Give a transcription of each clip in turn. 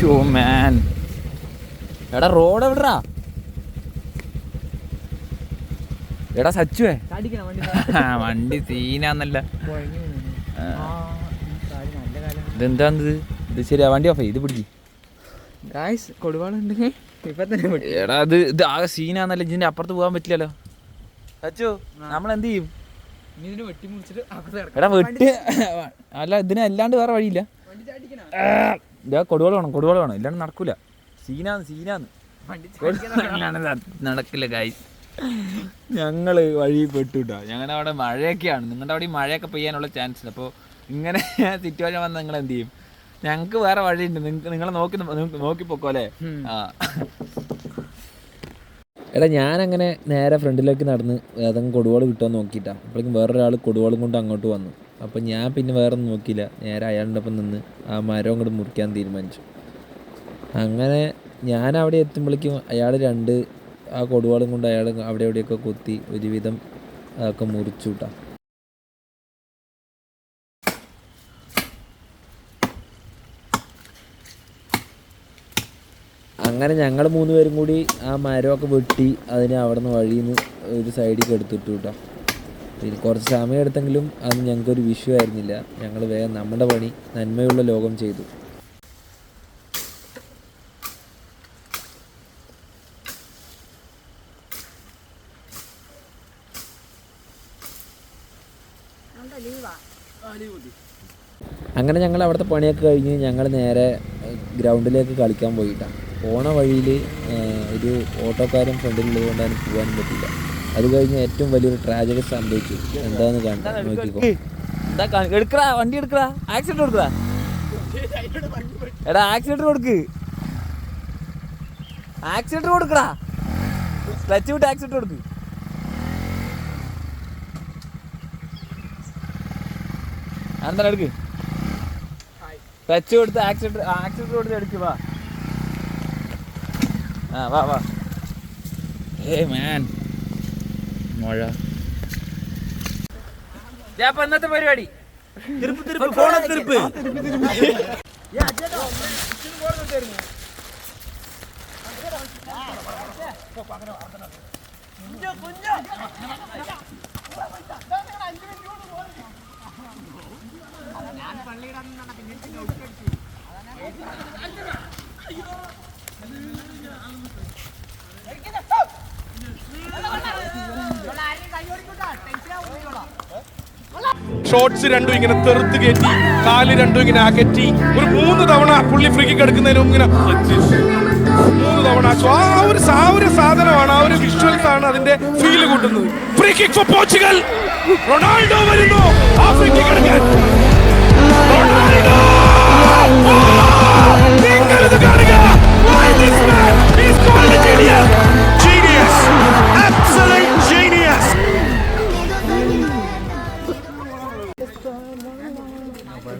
Show മാൻ എടാ road എവിടാ? എടാ സച്ചുവേ വണ്ടി സീനാന്നല്ല. ഇതെന്താണിത്? ഇത് ശരിയാ വണ്ടി ഓഫ് ഇത് പിടിക്ക്. ഗായ്സ് കൊടുവാളുണ്ടെങ്കിൽ ഇപ്പൊ തന്നെ എടാ അത് ഇത് ആകെ സീനാന്നല്ല. ഇതിന്റെ അപ്പുറത്ത് പോകാൻ പറ്റില്ലല്ലോ. സച്ചു നമ്മൾ എന്ത് ചെയ്യും. എടാ വെട്ട്. അല്ല ഇതിനെ അല്ലാണ്ട് വേറെ വഴിയില്ല. വണ്ടി ഇതാ കൊടുവാൾ വേണം കൊടുവളം വേണം. ഇല്ലാണ്ട് നടക്കൂല. സീനാന്ന് സീനാന്ന്. നടക്കില്ല ഗൈസ് ഞങ്ങൾ വഴി പെട്ടുട്ടാ. ഞങ്ങളുടെ അവിടെ മഴയൊക്കെയാണ്. നിങ്ങളുടെ അവിടെ ഈ മഴയൊക്കെ പെയ്യാനുള്ള ചാൻസ് ഉണ്ട്. അപ്പോൾ ഇങ്ങനെ സിറ്റുവേഷൻ വന്ന് നിങ്ങൾ എന്ത് ചെയ്യും? ഞങ്ങൾക്ക് വേറെ വഴിയുണ്ട്. നിങ്ങളെ നോക്കി നോക്കി പൊക്കോ അല്ലേ? ആ. എടാ ഞാനങ്ങനെ നേരെ ഫ്രണ്ടിലേക്ക് നടന്ന് ഏതെങ്കിലും കൊടുവാൾ കിട്ടുമോ നോക്കിയിട്ടാണ് അപ്പോഴേക്കും വേറൊരാൾ കൊടുവാളും കൊണ്ട് അങ്ങോട്ട് വന്നു. അപ്പം ഞാൻ പിന്നെ വേറെ ഒന്നും നോക്കിയില്ല. നേരെ അയാളുടെ ഒപ്പം നിന്ന് ആ മരം അങ്ങോട്ട് മുറിക്കാൻ തീരുമാനിച്ചു. അങ്ങനെ ഞാൻ അവിടെ എത്തുമ്പോഴേക്കും അയാൾ രണ്ട് ആ കൊടുവാളും കൊണ്ട് അയാൾ അവിടെ എവിടെയൊക്കെ കൊത്തി ഒരുവിധം അതൊക്കെ മുറിച്ചു കിട്ടാം അങ്ങനെ ഞങ്ങൾ മൂന്ന് പേരും കൂടി ആ മരമൊക്കെ വെട്ടി അതിനെ അവിടെ നിന്ന് വഴിയിൽ നിന്ന് ഒരു സൈഡിലേക്ക് എടുത്തിട്ടു കേട്ടോ ഇതിൽ കുറച്ച് സമയം എടുത്തെങ്കിലും അത് ഞങ്ങൾക്കൊരു വിഷു ആയിരുന്നില്ല. ഞങ്ങൾ വേഗം നമ്മുടെ പണി നന്മയുള്ള ലോകം ചെയ്തു. അങ്ങനെ ഞങ്ങൾ അവിടുത്തെ പണിയൊക്കെ കഴിഞ്ഞ് ഞങ്ങൾ നേരെ ഗ്രൗണ്ടിലേക്ക് കളിക്കാൻ പോയിട്ടാണ് പോണ വഴിയിൽ ഒരു ഓട്ടോക്കാരൻ ഫ്രണ്ടിലുള്ളത് കൊണ്ടാണ് പോകാനും പറ്റില്ല അത് കഴിഞ്ഞ ഏറ്റവും വലിയൊരു ട്രാജഡി സംഭവിച്ചു. എന്താന്ന് കണ്ട നോക്കിക്കോ. എടുക്കടാ വണ്ടി എടുക്കടാ. ആക്സിഡന്റ് കൊടുക്കടാ. എടാ ആക്സിഡന്റ് കൊടുക്ക്. ആക്സിഡന്റ് കൊടുക്കടാ. ക്ലച്ച് വിട്ട് ആക്സിഡന്റ് കൊടുക്ക്. എന്താ എടുക്ക്? ടച്ച് കൊടുത്ത് ആക്സിഡന്റ് ആക്സിഡന്റ് കൊടുത്ത് എടുക്ക് വാ. ആ വാ വാ. ഏ മാൻ മഴ. അപ്പൊ ഇന്നത്തെ പരിപാടി. തിരുപ്പ് തിരുപ്പ് ഫോണ തിരുപ്പ്. ഷോർട്സ് രണ്ടും ഇങ്ങനെ തെറുത്ത് കയറ്റി കാൽ രണ്ടും ഇങ്ങനെ അകറ്റി ഒരു മൂന്ന് തവണ പുള്ളി ഫ്രീ കിക്ക് എടുക്കുന്നതിന് ഇങ്ങനെ മൂന്ന് തവണ ആ ഒരു ആ ഒരു സാധനമാണ് ആ ഒരു വിഷ്വൽസ് ആണ് അതിന്റെ ഫീൽ കൂട്ടുന്നത് free kick for Portugal Ronaldo വരുന്നു ആ ഫ്രീ കിക്ക് എടുക്കാൻ റൊണാൾഡോ നിങ്ങളിത് കാണുക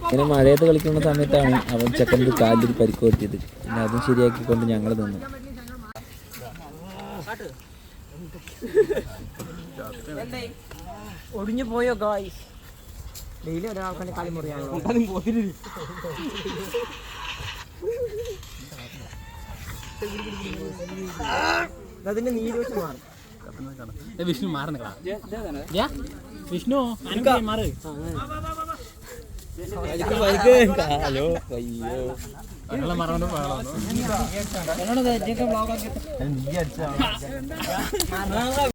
ഇങ്ങനെ മഴയത്ത് കളിക്കുന്ന സമയത്താണ് അവൻ ചെക്കന്റെ കാലിൽ പരിക്ക് പറ്റിയത്. പിന്നെ അതും ശരിയാക്കിക്കൊണ്ട് ഞങ്ങൾ നിന്നു. ഒടിഞ്ഞു പോയോ ഗായ് ഡെയിലി ഒരാൾക്കാണ് കളി മുറിയാണോ അതിന്റെ നീര് വെച്ച് മാറും. വിഷ്ണു മാറുന്ന വിഷ്ണു മാറ് ഹലോ അയ്യോ വെള്ളം മറന്നു എന്നോട് ബ്ലോഗ്